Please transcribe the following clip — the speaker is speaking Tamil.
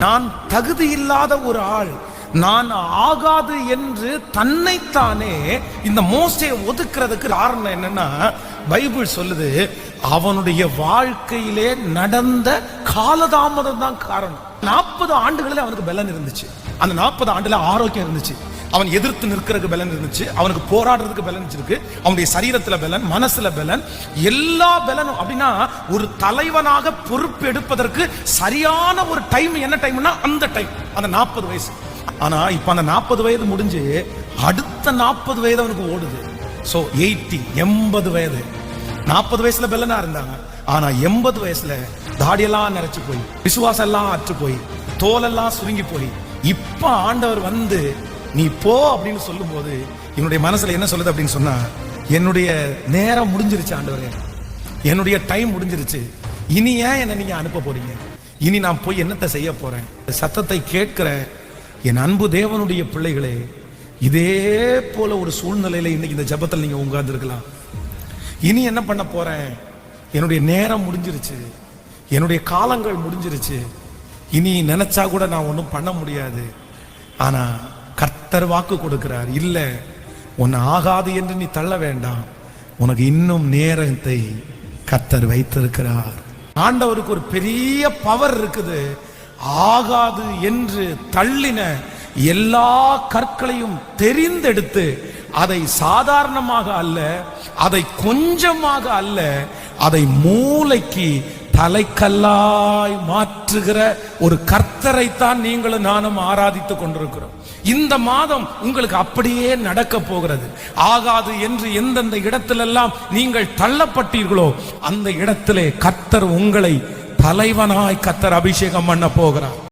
நான் தகுதி இல்லாத ஒரு ஆள். நான் ஆகாது என்று தன்னைத்தானே இந்த மோசையை ஒதுக்குறதுக்கு காரணம் என்னன்னா பைபிள் சொல்லுது அவனுடைய வாழ்க்கையிலே நடந்த காலதாமதம் தான் காரணம். நாற்பது ஆண்டுகளில் அவனுக்கு பலன் இருந்துச்சு. அந்த நாற்பது ஆண்டுல ஆரோக்கியம் இருந்துச்சு. அவன் எதிர்த்து நிற்கிறதுக்கு பலன் இருந்துச்சு அவனுக்கு போராடுறதுக்கு பலன் இருக்கு அவனுடைய சரீரத்துல பலன் மனசுல பலன் எல்லா பலனும் அப்படின்னா ஒரு தலைவனாக பொறுப்பு எடுப்பதற்கு சரியான ஒரு டைம் என்ன டைம்னா அந்த டைம் அந்த நாற்பது வயசு. ஆனா இப்ப அந்த நாற்பது வயது முடிஞ்சு அடுத்த நாற்பது வயது அவனுக்கு ஓடுது. சோ எயிட்டி எண்பது வயது. நாற்பது வயசுல பெல்லனா இருந்தாங்க. ஆனா எண்பது வயசுல தாடியெல்லாம் நிறைச்சு போய் விசுவாசம் எல்லாம் அற்று போய் தோலெல்லாம் சுருங்கி போய் இப்ப ஆண்டவர் வந்து நீ போ அப்படின்னு சொல்லும்போது என்னுடைய மனசுல என்ன சொல்லுது அப்படின்னு சொன்னா என்னுடைய நேரம் முடிஞ்சிருச்சு ஆண்டவரே. என்னுடைய டைம் முடிஞ்சிருச்சு. இனி ஏன் என்னை நீங்க அனுப்ப போறீங்க? இனி நான் போய் என்னத்தை செய்ய போறேன்? சத்தத்தை கேட்கிற என் அன்பு தேவனுடைய பிள்ளைகளே இதே போல ஒரு சூழ்நிலையில இன்னைக்கு இந்த ஜெபத்தில் நீங்க உட்கார்ந்துருக்கலாம். இனி என்ன பண்ண போறேன்? என்னுடைய நேரம் முடிஞ்சிருச்சு. என்னுடைய காலங்கள் முடிஞ்சிருச்சு. இனி நினைச்சா கூட நான் ஒன்றும் பண்ண முடியாது. ஆனால் கர்த்தர் வாக்கு கொடுக்கிறார். இல்ல உன்னை ஆகாது என்று நீ தள்ள வேண்டாம். உனக்கு இன்னும் நேரத்தை கர்த்தர் வைத்திருக்கிறார். ஆண்டவருக்கு ஒரு பெரிய பவர் இருக்குது. ஆகாது என்று தள்ளின எல்லா கற்களையும் தெரிந்தெடுத்து அதை சாதாரணமாக அல்ல அதை கொஞ்சமாக அல்ல அதை மூளைக்கு தலைக்கல்லாய் மாற்றுகிற ஒரு கர்த்தரைத்தான் நீங்களும் நானும் ஆராதித்துக் கொண்டிருக்கிறோம். இந்த மாதம் உங்களுக்கு அப்படியே நடக்க போகிறது. ஆகாது என்று எந்தெந்த இடத்திலெல்லாம் நீங்கள் தள்ளப்பட்டீர்களோ அந்த இடத்திலே கர்த்தர் உங்களை தலைவனாய் கர்த்தர் அபிஷேகம் பண்ண போகிறார்.